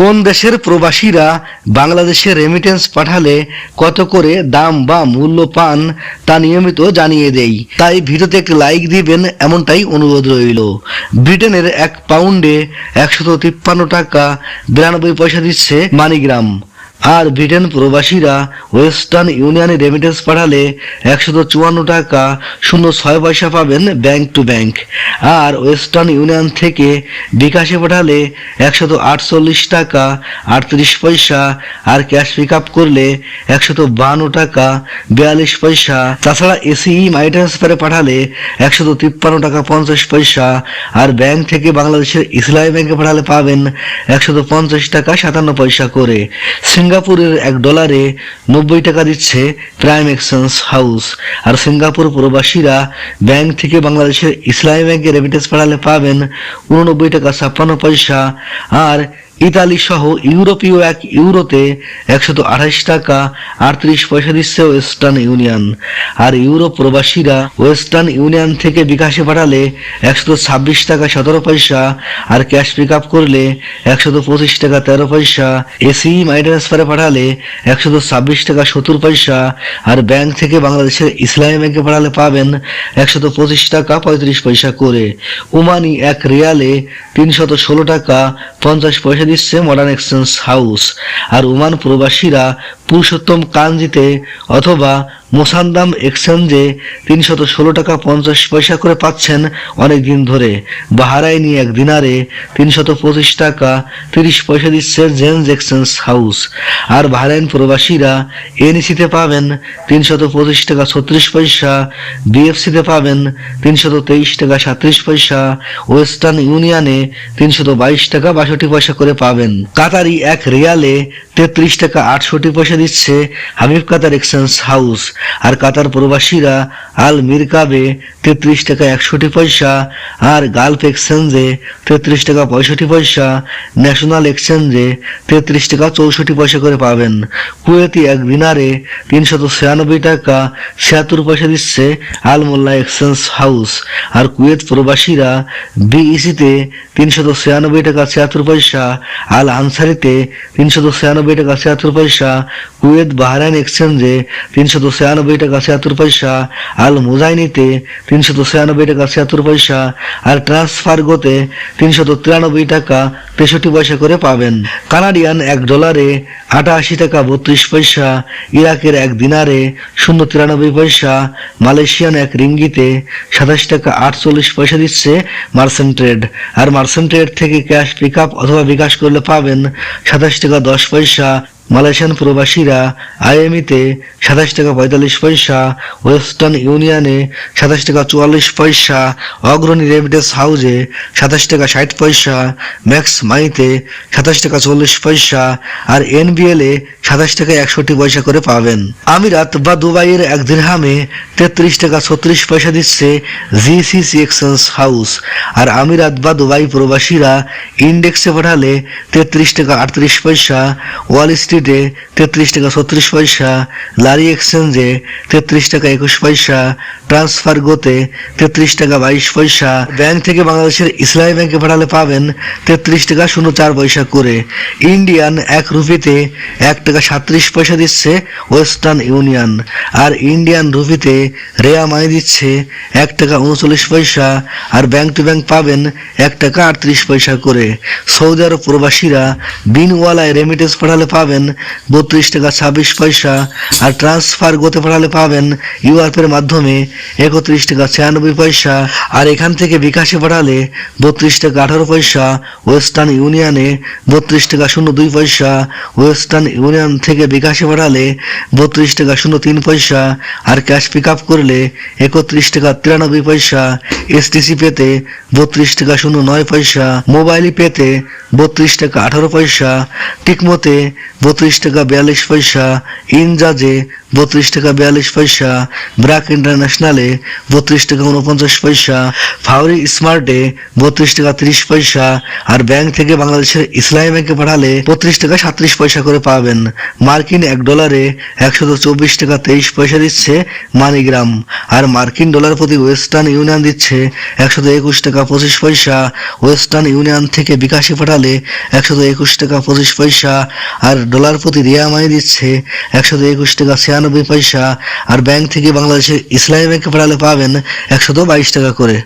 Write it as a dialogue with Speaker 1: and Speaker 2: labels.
Speaker 1: কোন দেশের প্রবাসীরা বাংলাদেশে রেমিটেন্স পাঠালে কত করে দাম বা মূল্য পান তা নিয়মিত জানিয়ে দেই। তাই ভিডিওতে একটি লাইক দিবেন, এমনটাই অনুরোধ রইল। ব্রিটেনের এক পাউন্ডে একশত তিপ্পান্ন টাকা, বিরানব্বই পয়সা দিচ্ছে মানিগ্রাম। আর ব্রিটেন প্রবাসীরা ওয়েস্টার্ন ইউনিয়নে রেমিটেন্স পাঠালে একশত চুয়ান্ন টাকা শূন্য ছয় পয়সা পাবেন ব্যাংক টু ব্যাংক আর ওয়েস্টার্ন ইউনিয়ন থেকে বিকাশে পাঠালে একশত আটচল্লিশ টাকা আটত্রিশ পয়সা, আর ক্যাশ পিক আপ করলে একশত বান্ন টাকা বিয়াল্লিশ পয়সা। তাছাড়া এসিই মাই ট্রান্সফারে পাঠালে একশত তিপ্পান্ন টাকা পঞ্চাশ পয়সা, আর ব্যাংক থেকে বাংলাদেশের ইসলামী ব্যাংকে পাঠালে পাবেন একশত পঞ্চাশ টাকা সাতান্ন পয়সা করে। সিঙ্গাপুরের এক ডলারে নব্বই টাকা দিচ্ছে প্রাইম এক্সচেঞ্জ হাউস। আর সিঙ্গাপুর প্রবাসীরা ব্যাংক থেকে বাংলাদেশের ইসলামী ব্যাংকে রেমিটেন্স পাঠালে পাবেন উননব্বই টাকা ছাপ্পান্ন পয়সা। আর ইতালি সহ ইউরোপীয় এক ইউরোতে একশত আঠাশ টাকা আটত্রিশ পয়সা দিচ্ছে ওয়েস্টার্ন ইউনিয়ন। আর ইউরোপ প্রবাসীরা ওয়েস্টার্ন ইউনিয়ন থেকে বিকাশে পাঠালে একশত ছাব্বিশ টাকা সতেরো পয়সা আর ক্যাশ পিক আপ করলে একশত পঁচিশ টাকা তেরো পয়সা। এসি মাই ট্রান্সফারে পাঠালে একশত ছাব্বিশ টাকা সত্তর পয়সা আর ব্যাংক থেকে বাংলাদেশের ইসলামী ব্যাংকে পাঠালে পাবেন একশত পঁচিশ টাকা পঁয়ত্রিশ পয়সা করে। ওমানি এক রিয়ালে তিনশত ষোলো টাকা পঞ্চাশ পয়সা দিচ্ছে মডার্ন এক্সচেঞ্জ হাউস আর ওমান প্রবাসীরা পুরুষোত্তম কাঞ্জিতে অথবা মোসান্দাম এক্সচেঞ্জে তিনশত ষোলো টাকা পঞ্চাশ পয়সা করে পাচ্ছেন অনেক দিন ধরে বাহারাইনি এক দিনারে তিনশত পঁচিশ টাকা তিরিশ পয়সা দিচ্ছে জেন্স এক্সচেঞ্জ হাউস। আর বাহারাইন প্রবাসীরা এনইসিতে পাবেন তিনশত পঁচিশ টাকা ছত্রিশ পয়সা, বিএফসিতে পাবেন তিনশত তেইশ টাকা সাত্রিশ পয়সা, ওয়েস্টার্ন ইউনিয়নে তিনশত বাইশ টাকা বাষট্টি পয়সা করে পাবেন। কাতারি এক রিয়ালে তেত্রিশ টাকা আটষট্টি পয়সা দিচ্ছে হাবিব কাতার এক্সচেঞ্জ হাউস। আর কাতার প্রবাসীরা আল মিরকাবে তেত্রিশ টাকা একষট্টি পয়সা, আর গালফ এক্সচেঞ্জে তেত্রিশ টাকা পঁয়ষট্টি পয়সা, ন্যাশনাল এক্সচেঞ্জে তেত্রিশ টাকা চৌষট্টি পয়সা করে পাবেন। কুয়েতি এক দিনারে তিনশত ছিয়ানব্বই টাকা ছিয়াত্তর পয়সা দিচ্ছে আল মোল্লা এক্সচেঞ্জ হাউস। আর কুয়েত প্রবাসীরা বিইসিতে তিনশত ছিয়ানব্বই টাকা ছিয়াত্তর পয়সা, আল আনসারিতে তিনশত ছিয়ানব্বই টাকা ছিয়াত্তর পয়সা কুয়েত বাহরাইন এক্সচেঞ্জে তিনশত ছিয়ানব্বই টাকা ছিয়াত্তর পয়সা, আল মুজাইনিতে তিনশত ছিয়ানব্বই টাকা ছিয়াত্তর পয়সা, আর ট্রান্সফারগোতে তিনশত তিরানব্বই টাকা তেষট্টি পয়সা করে পাবেন। কানাডিয়ান এক ডলারে আটাশি টাকা বত্রিশ পয়সা, ইরাকের এক দিনারে শূন্য তিরানব্বই পয়সা, মালয়েশিয়ান এক রিঙ্গিতে সাতাশ টাকা আটচল্লিশ পয়সা দিচ্ছে মার্সেন্ট ট্রেড। আর মার্সেন্ট ট্রেড থেকে ক্যাশ পিক আপ অথবা বিকাশ করলে পাবেন সাতাশ টাকা দশ পয়সা মালয়েশিয়ান প্রবাসীরা আইএমইতে সাতাশ টাকা পঁয়তাল্লিশ পয়সা, ওয়েস্টার্ন ইউনিয়নে সাতাশ টাকা চুয়াল্লিশ পয়সা, অগ্রণী রেমিটেন্স হাউজে সাতাশ টাকা ষাট পয়সা, ম্যাক্স মাইতে সাতাশ টাকা চল্লিশ পয়সা আর এনবিএলে সাতাশ টাকা একষট্টি পয়সা করে পাবেন। আমিরাত বা দুবাইয়ের এক দিরহামে তেত্রিশ টাকা ছত্রিশ পয়সা দিচ্ছে জিসিসি এক্সচেঞ্জ হাউস। আর আমিরাত বা দুবাই প্রবাসীরা ইন্ডেক্সে পাঠালে তেত্রিশ টাকা আটত্রিশ পয়সা, ওয়াল স্ট্রিটে তেত্রিশ টাকা ছত্রিশ পয়সা লারি এক্সচেঞ্জে তেত্রিশ টাকা একুশ পয়সা ট্রান্সফার গোতে তেত্রিশ টাকা বাইশ পয়সা। ব্যাংক থেকে বাংলাদেশের ইসলামী ব্যাংকে পাঠালে পাবেন তেত্রিশ টাকা শূন্য চার পয়সা করে। ইন্ডিয়ান এক রুপিতে এক টাকা সাত্রিশ পয়সা দিচ্ছে ওয়েস্টার্ন ইউনিয়ন আর ইন্ডিয়ান রুপিতে রেয়া মানি দিচ্ছে এক টাকা উনচল্লিশ পয়সা। আর ব্যাংক টু ব্যাংক পাবেন এক টাকা আটত্রিশ পয়সা করে। সৌদি আরব প্রবাসীরা বিনওয়ালায় রেমিটেন্স পাঠালে পাবেন বত্রিশ টাকা ছাব্বিশ পয়সা। আর ট্রান্সফার গোতে পাঠালে পাবেন ইউআরপের মাধ্যমে একত্রিশ টাকা ছিয়ানব্বই পয়সা। আর এখান থেকে বিকাশে পাঠালে বত্রিশ টাকা আঠারো পয়সা। ওয়েস্টার্ন ইউনিয়নে বত্রিশ টাকা শূন্য দুই পয়সা। ওয়েস্টার্ন ইউনিয়ন থেকে বিকাশে পাঠালে বত্রিশ টাকা শূন্য তিন পয়সা। আর ক্যাশ পিক আপ করলে একত্রিশ টাকা তিরানব্বই পয়সা। এসটিসি পেতে বত্রিশ টাকা শূন্য নয় পয়সা। মোবাইল পেতে বত্রিশ টাকা আঠারো পয়সা। টিকমোতে বত্রিশ টাকা বিয়াল্লিশ পয়সা ইনজাজে বত্রিশ টাকা বিয়াল্লিশ পয়সা। ব্রাক ইন্টারন্যাশনালে বত্রিশ টাকা উনপঞ্চাশ পয়সা। ফাউরি স্মার্টে বত্রিশ টাকা তিরিশ পয়সা। আর ব্যাংক থেকে বাংলাদেশের ইসলামী ব্যাংকে পাঠালে বত্রিশ টাকা সাত্রিশ পয়সা করে পাবেন। মার্কিন এক ডলারে একশত চব্বিশ টাকা তেইশ পয়সা দিচ্ছে মানিগ্রাম আর মার্কিন ডলার প্রতি ওয়েস্টার্ন ইউনিয়ন দিচ্ছে একশত একুশ টাকা পঁচিশ পয়সা। ওয়েস্টার্ন ইউনিয়ন থেকে বিকাশে পাঠালে একশত একুশ টাকা পঁচিশ পয়সা। আর ডলার প্রতি রিয়ামাই দিচ্ছে একশত একুশ টাকা ছিয়ানব্বই পয়সা আর ব্যাংক থেকে বাংলাদেশের ইসলামী ব্যাংকে পাঠালে পাবেন একশত বাইশ টাকা করে।